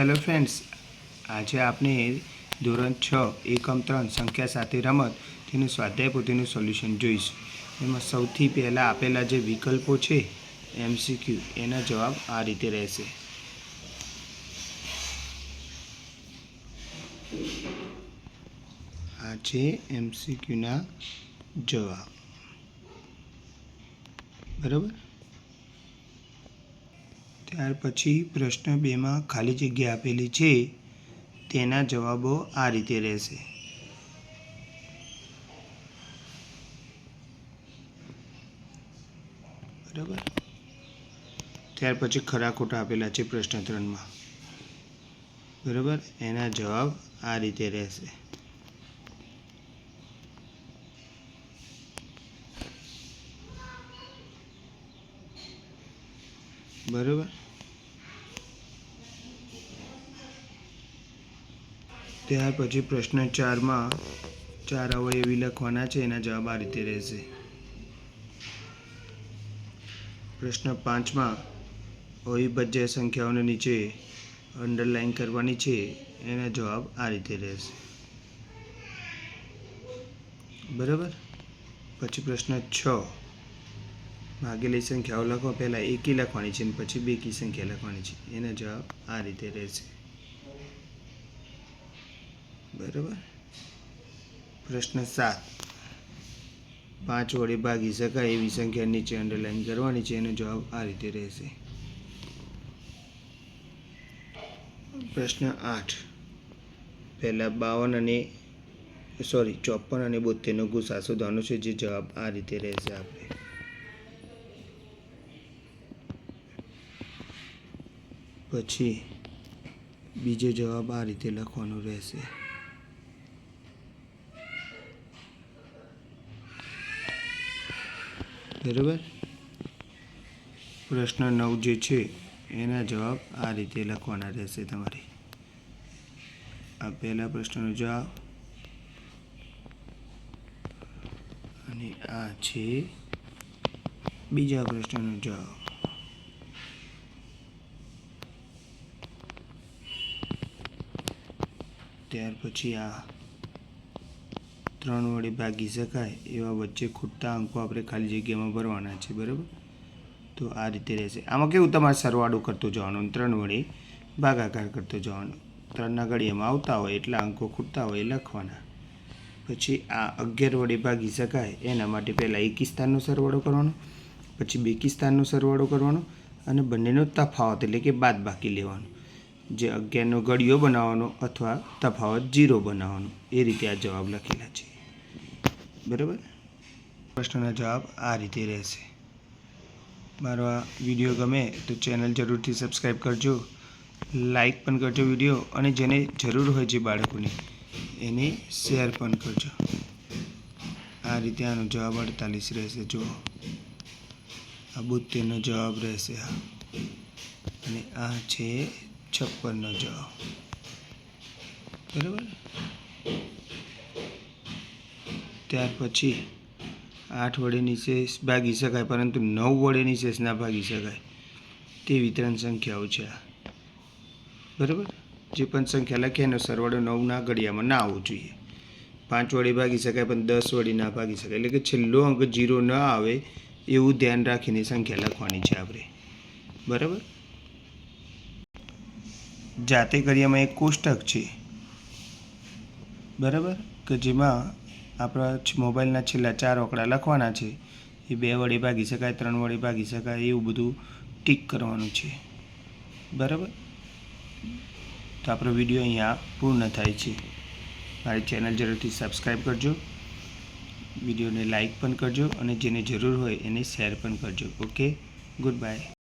Hello friends, આજે આપણે ધોરણ છ, એકમ ત્રણ સંખ્યા સાથે રમત તેનું સ્વાધ્યાય પોતેનું સોલ્યુશન જોઈશું. એમાં સૌથી પહેલાં આપેલા જે વિકલ્પો છે એમસીક્યુ એના જવાબ આ રીતે રહેશે. આ છે એમસીક્યુના જવાબ. બરાબર? ત્યાર પછી પ્રશ્ન બેમાં ખાલી જગ્યા આપેલી છે, તેના જવાબો આ રીતે રહેશે. બરાબર? ત્યાર પછી ખરા ખોટા આપેલા છે પ્રશ્ન ત્રણમાં. બરાબર? એના જવાબ આ રીતે રહેશે. બરાબર? ત્યાર પછી પ્રશ્ન ચારમાં, ચાર અવયવી લખવાના છે, એના જવાબ આ રીતે રહેશે. પ્રશ્ન પાંચમાં, અવિભાજ્ય સંખ્યાઓને નીચે અંડરલાઈન કરવાની છે, એના જવાબ આ રીતે રહેશે. બરાબર? પછી પ્રશ્ન છ, ભાગેલી સંખ્યાઓ લખો, પહેલાં એકી લખવાની છે અને પછી બેકી સંખ્યા લખવાની છે, એના જવાબ આ રીતે રહેશે. બરાબર? પ્રશ્ન સાત. પાંચ વડે ભાગી શકાય એવી સંખ્યા નીચે અંડરલાઈન કરવાની છે, એનો જવાબ આ રીતે રહેશે. પ્રશ્ન આઠ. પહેલાં બાવન અને સોરી ચોપન અને બોતેરનો ગુસા શોધવાનો છે, જે જવાબ આ રીતે રહેશે આપણે પછી બીજો જવાબ આ રીતે લખવાનો રહેશે. બરાબર? પ્રશ્ન નવ જે છે, એના જવાબ આ રીતે લખવાના રહેશે તમારે. આ પહેલા પ્રશ્નનો જવાબ અને આ છે બીજા પ્રશ્નનો જવાબ. ત્યાર પછી આ ત્રણ વડે ભાગી શકાય એવા વચ્ચે ખૂટતા અંકો આપણે ખાલી જગ્યામાં ભરવાના છે, બરાબર? તો આ રીતે રહેશે. આમાં કેવું? તમારે સરવાળો કરતો જવાનો ત્રણ વડે ભાગાકાર કરતો જવાનો. ત્રણના ઘડિયામાં આવતા હોય એટલા અંકો ખૂટતા હોય લખવાના. પછી આ અગિયાર વડે ભાગી શકાય એના માટે પહેલાં એકી સ્થાનનો સરવાળો કરવાનો, પછી બેકી સ્થાનનો સરવાળો કરવાનો અને બંનેનો તફાવત એટલે કે બાદ બાકી લેવાનો. જે અગિયારનો ગળિયો બનાવવાનો અથવા તફાવત જીરો બનાવવાનો. એ રીતે આ જવાબ લખેલા છે. બરાબર? પ્રશ્નના જવાબ આ રીતે રહેશે. મારો આ વીડિયો ગમે તો ચેનલ જરૂરથી સબસ્ક્રાઈબ કરજો લાઈક પણ કરજો વીડિયો અને જેને જરૂર હોય છે બાળકોને એને શેર પણ કરજો. આ રીતે આનો જવાબ અડતાલીસ રહેશે. જુઓ. આ બોતેરનો જવાબ રહેશે હા અને આ છે છપ્પનનો જવાબ. બરાબર? ત્યાર પછી આઠ વડે નિશેષ ભાગી શકાય, પરંતુ નવ વડે નિશેષ ના ભાગી શકાય. તે વિતરણ સંખ્યાઓ છે બરાબર? જે પણ સંખ્યા લખીએ એનો સરવાળો નવના ઘડિયામાં ના આવવો જોઈએ. પાંચ વડે ભાગી શકાય, પણ દસ વડે ના ભાગી શકાય. એટલે કે છેલ્લો અંક જીરો ન આવે એવું ધ્યાન રાખીને સંખ્યા લખવાની છે આપણે. બરાબર? જાતે કર્યામાં એક કોષ્ટક છે. બરાબર? કે જેમાં આપણા મોબાઈલના છેલ્લા ચાર આંકડા લખવાના છે. એ બે વડે ભાગી શકાય, ત્રણ વડે ભાગી શકાય, એવું બધું ટીક કરવાનું છે. બરાબર? તો આપણો વીડિયો અહીંયા પૂર્ણ થાય છે. મારી ચેનલ જરૂરથી સબસ્ક્રાઈબ કરજો. વિડીયોને લાઈક પણ કરજો અને જેને જરૂર હોય એને શેર પણ કરજો. ઓકે? Good bye.